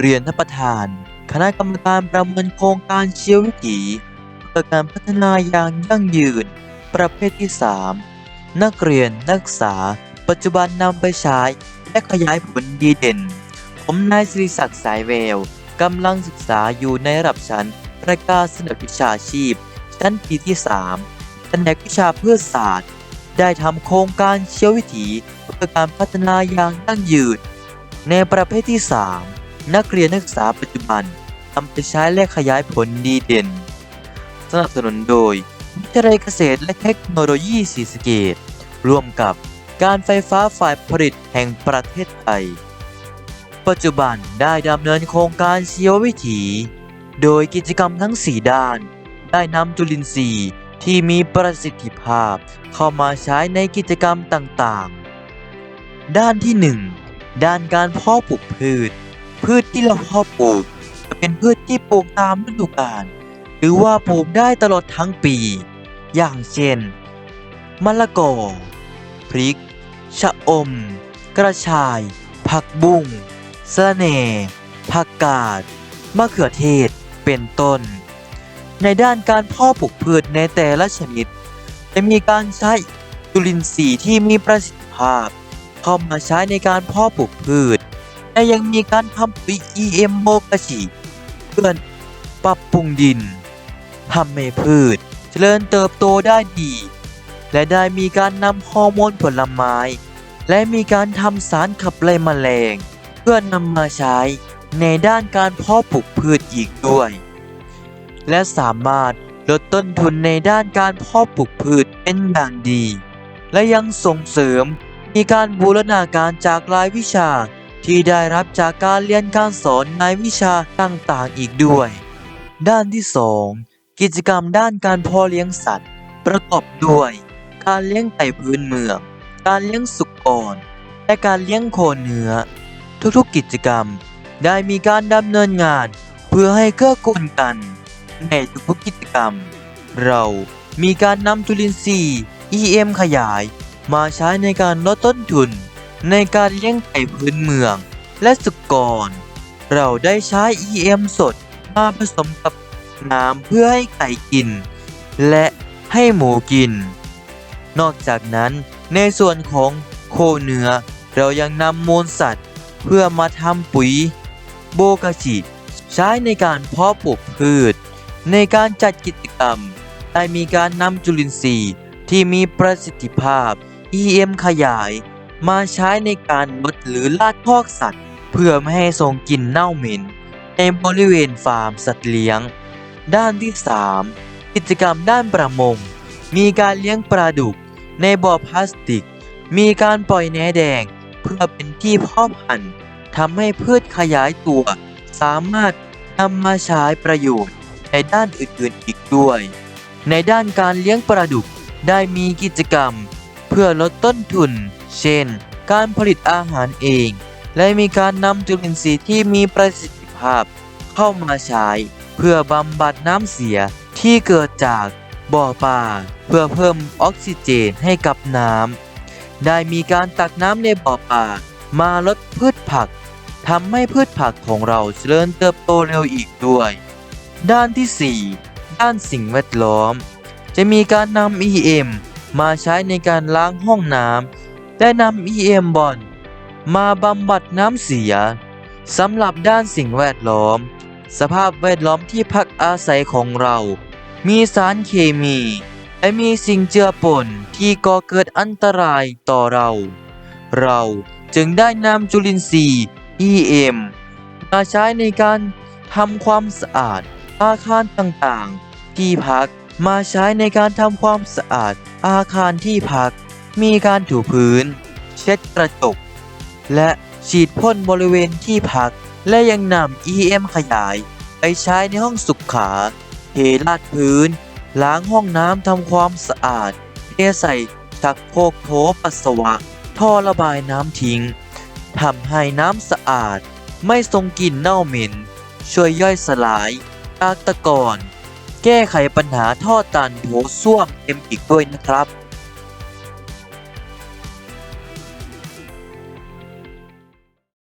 เรียนท่านประธาน คณะกรรมการประเมินโครงการเชียววิถีเพื่อการพัฒนาอย่างยั่งยืน ประเภทที่ 3 นักเรียนนักศึกษา ปัจจุบันนำไปใช้และขยายผลดีเด่น ผมนายสิริศักดิ์สายแววกำลังศึกษาอยู่ในระดับชั้นประกาศนวิชาชีพ ชั้นปีที่3แผนกวิชาพืชศาสตร์ ได้ทำโครงการเชียววิถีเพื่อการพัฒนาอย่างยั่งยืน ในประเภทที่ 3 นักเรียนนักศึกษาปัจจุบันนำไปใช้และขยายผลดีเด่น สนับสนุนโดยวิทยาลัยเกษตรและเทคโนโลยีศรีสเกษร่วมกับการไฟฟ้าฝ่ายผลิตแห่งประเทศไทย ปัจจุบันได้ดำเนินโครงการเชีววิถี โดยกิจกรรมทั้ง 4 ด้าน ได้นำจุลินทรีย์ที่มีประสิทธิภาพเข้ามาใช้ในกิจกรรมต่างๆ ด้านที่ 1 ด้านการเพาะปลูกพืช พืชที่เราเพาะปลูกจะเป็นพืชที่ปลูกตามฤดูกาลหรือว่าปลูกได้ตลอดทั้งปี อย่างเช่น มะละกอ พริก ชะอม กระชาย ผักบุ้งสะระแหน่ผักกาด มะเขือเทศ เป็นต้น ในด้านการเพาะปลูกพืชในแต่ละชนิด จะมีการใช้จุลินทรีย์ที่มีประสิทธิภาพ เข้ามาใช้ในการเพาะปลูกพืช และยังมีการทำปุ๋ย EM โมกชิเพื่อปรับปรุงดินทำให้พืช เจริญเติบโตได้ดี และได้มีการนำฮอร์โมนผลไม้ และมีการทำสารขับไล่แมลง เพื่อนำมาใช้ในด้านการเพาะปลูกพืชอีกด้วย และสามารถลดต้นทุนในด้านการเพาะปลูกพืชเป็นอย่างดี และยังส่งเสริมมีการบูรณาการจากรายวิชา ที่ได้รับจากการเรียนการสอนในวิชาต่างๆอีกด้วย ด้านที่ 2 กิจกรรมด้านการพาะเลี้ยงสัตว์ ประกอบด้วย การเลี้ยงไก่พื้นเมือง การเลี้ยงสุกร และการเลี้ยงโคเนื้อ ทุกๆกิจกรรมได้มีการดำเนินงานเพื่อให้เกื้อกูลกัน ในทุกๆกิจกรรม เรามีการนำจุลินทรีย์ EM ขยาย มาใช้ในการลดต้นทุน ในการเลี้ยงไก่พื้นเมืองและสุกร เราได้ใช้ EM สดมาผสมกับน้ำเพื่อให้ไก่กิน และให้หมูกิน นอกจากนั้นในส่วนของโคเนื้อ เรายังนำมูลสัตว์ เพื่อมาทำปุ๋ย โบกาชิใช้ในการเพาะปลูกพืช ในการจัดกิจกรรม ได้มีการนำจุลินทรีย์ที่มีประสิทธิภาพ EM ขยาย มาใช้ในการลดหรือลาดพอกสัตว์ เพื่อไม่ให้ส่งกลิ่นเน่าเหม็น ในบริเวณฟาร์มสัตว์เลี้ยง ด้านที่ 3 กิจกรรมด้านประมง มีการเลี้ยงปลาดุก ในบ่อพลาสติก มีการปล่อยแหนแดง เพื่อเป็นที่เพาะพันธุ์ทำให้พืชขยายตัว สามารถนำมาใช้ประโยชน์ในด้านอื่นๆอีกด้วย ในด้านการเลี้ยงปลาดุกได้มีกิจกรรม เพื่อลดต้นทุน เช่น การผลิตอาหารเอง และมีการนำจุลินทรีย์ที่มีประสิทธิภาพ เข้ามาใช้ เพื่อบำบัดน้ำเสียที่เกิดจากบ่อปลาเพื่อเพิ่มออกซิเจนให้กับน้ำได้มีการตักน้ำในบ่อปลามาลดพืชผักทำให้พืชผักของเราเจริญเติบโตเร็วอีกด้วย ด้านที่ 4 ด้านสิ่งแวดล้อม จะมีการนำ EM มาใช้ในการล้างห้องน้ำ และนำ EM บอนมาบำบัดน้ำเสียสำหรับด้านสิ่งแวดล้อม สภาพแวดล้อมที่พักอาศัยของเรา มีสารเคมีและมีสิ่งเจือปนที่ก่อเกิดอันตรายต่อเรา เราจึงได้นำจุลินทรีย์ EM มาใช้ในการทำความสะอาดอาคารต่างๆ ที่พักมาใช้ในการทำความสะอาดอาคารที่พัก มีการถูพื้น เช็ดกระจก และฉีดพ่นบริเวณที่พัก และยังนำ EM ขยาย ไปใช้ในห้องสุขาเทลาดพื้น ล้างห้องน้ำทำความสะอาดเทใส่ชักโครกโถปัสสาวะ ท่อระบายน้ำทิ้งทำให้น้ำสะอาด ไม่ทรงกลิ่นเน่าเหม็น ช่วยย่อยสลายจากตะกอนแก้ไขปัญหาท่อตันโถส้วมเต็มอีกด้วยนะครับ